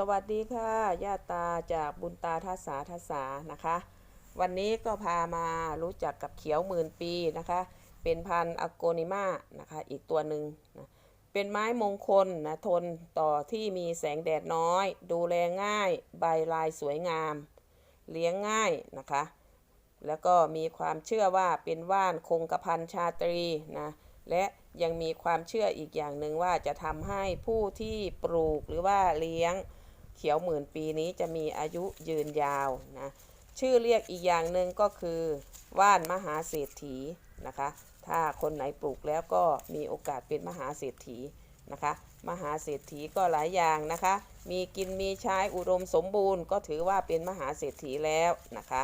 สวัสดีค่ะญาติตาจากบุญตาทัศาทัศานะคะ วันนี้ก็พามารู้จักกับเขียวหมื่นปีนะคะ เป็นพันธุ์อโกนิมานะคะอีกตัวหนึ่งนะเป็นไม้มงคลนะทนต่อที่มีแสงแดดน้อย ดูแลง่ายใบลายสวยงาม เลี้ยงง่ายนะคะ แล้วก็มีความเชื่อว่าเป็นว่านคงกระพันชาตรีนะและยังมีความเชื่ออีกอย่างหนึ่งว่าจะทำให้ผู้ที่ปลูกหรือว่าเลี้ยง เขียวหมื่นปีนี้จะมีอายุยืนยาวนะชื่อเรียกอีกอย่างหนึ่งก็คือว่านมหาเศรษฐีนะคะ ถ้าคนไหนปลูกแล้วก็มีโอกาสเป็นมหาเศรษฐีนะคะ มหาเศรษฐีก็หลายอย่างนะคะ มีกินมีใช้อุดมสมบูรณ์ ก็ถือว่าเป็นมหาเศรษฐีแล้วนะคะ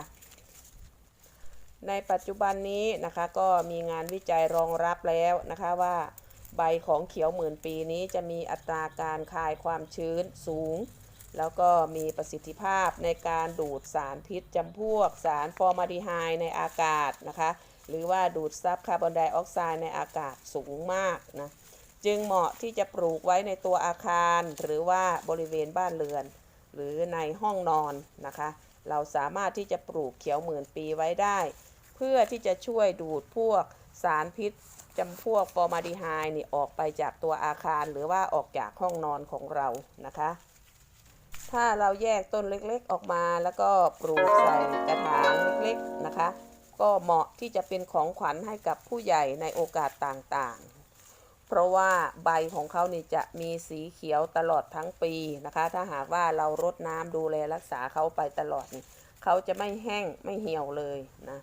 ในปัจจุบันนี้นะคะก็มีงานวิจัยรองรับแล้วนะคะว่าใบของเขียวหมื่นปีนี้จะมีอัตราการคายความชื้นสูง แล้วก็มีประสิทธิภาพในการดูดสารพิษจำพวกสารฟอร์มาลดีไฮด์ในอากาศนะคะ หรือว่าดูดซับคาร์บอนไดออกไซด์ในอากาศสูงมากนะ จึงเหมาะที่จะปลูกไว้ในตัวอาคาร หรือว่าบริเวณบ้านเรือน หรือในห้องนอนนะคะ เราสามารถที่จะปลูกเขียวหมื่นปีไว้ได้ เพื่อที่จะช่วยดูดพวกสารพิษจำพวกฟอร์มาลดีไฮด์นี่ออกไปจากตัวอาคาร หรือว่าออกจากห้องนอนของเรานะคะ ถ้าเราแยกต้นเล็กๆออกมาแล้วก็ปลูกใส่กระถางเล็กๆนะคะ ก็เหมาะที่จะเป็นของขวัญให้กับผู้ใหญ่ในโอกาสต่างๆ เพราะว่าใบของเขานี่จะมีสีเขียวตลอดทั้งปีนะคะ ถ้าหากว่าเรารดน้ำดูแลรักษาเขาไปตลอดนี่เขาจะไม่แห้งไม่เหี่ยวเลยนะ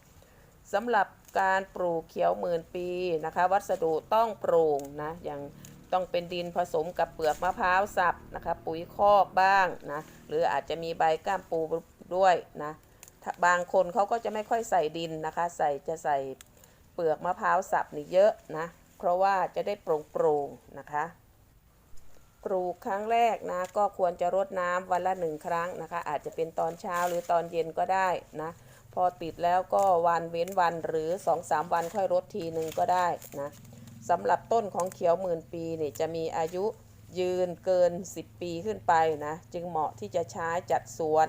สำหรับการปลูกเขียวหมื่นปีนะคะ วัสดุต้องโปร่งนะอย่าง ต้องเป็นดินผสมกับเปลือกมะพร้าวสับนะคะ ปุ๋ยคอกบ้างนะหรืออาจจะมีใบก้ามปูด้วยนะบางคนเขาก็จะไม่ค่อยใส่ดินนะคะ ใส่จะใส่เปลือกมะพร้าวสับนี่เยอะนะเพราะว่าจะได้โปร่งๆนะคะปลูกครั้งแรกนะก็ควรจะรดน้ำวันละหนึ่งครั้งนะคะ อาจจะเป็นตอนเช้าหรือตอนเย็นก็ได้นะพอติดแล้วก็วันเว้นวันหรือ 2-3 วันค่อยรดทีหนึ่งก็ได้นะ สำหรับต้นของเขียวหมื่นปีนี่จะมีอายุยืนเกิน 10 ปีขึ้นไปนะจึงเหมาะที่จะใช้จัดสวน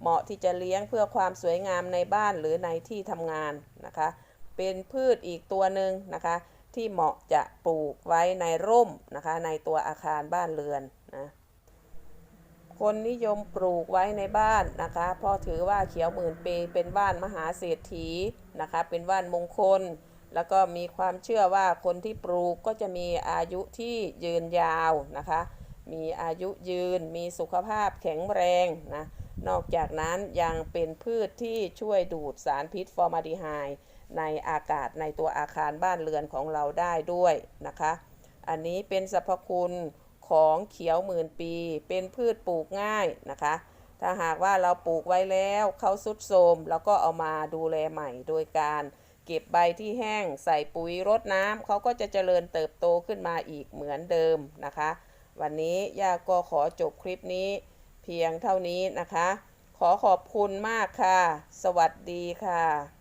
เหมาะที่จะเลี้ยงเพื่อความสวยงามในบ้านหรือในที่ทำงานนะคะ เป็นพืชอีกตัวหนึ่งนะคะ ที่เหมาะจะปลูกไว้ในร่มนะคะ ในตัวอาคารบ้านเรือนนะคนนิยมปลูกไว้ในบ้านนะคะเพราะถือว่าเขียวหมื่นปีเป็นว่านมหาเศรษฐีนะคะ เป็นว่านมงคล แล้วก็มีความเชื่อว่าคนที่ปลูกก็จะมีอายุที่ยืนยาวนะคะ มีอายุยืน มีสุขภาพแข็งแรงนะ นอกจากนั้นยังเป็นพืชที่ช่วยดูดสารพิษฟอร์มาลดีไฮด์ในอากาศในตัวอาคารบ้านเรือนของเราได้ด้วยนะคะ อันนี้เป็นสรรพคุณของเขียวหมื่นปี เป็นพืชปลูกง่ายนะคะ ถ้าหากว่าเราปลูกไว้แล้วเขาสุดโทรมแล้วก็เอามาดูแลใหม่โดยการ เก็บใบที่แห้ง ใส่ปุ๋ยรดน้ำเขาก็จะเจริญเติบโตขึ้นมาอีกเหมือนเดิมนะคะ วันนี้ย่าก็ขอจบคลิปนี้เพียงเท่านี้นะคะ ขอขอบคุณมากค่ะ สวัสดีค่ะ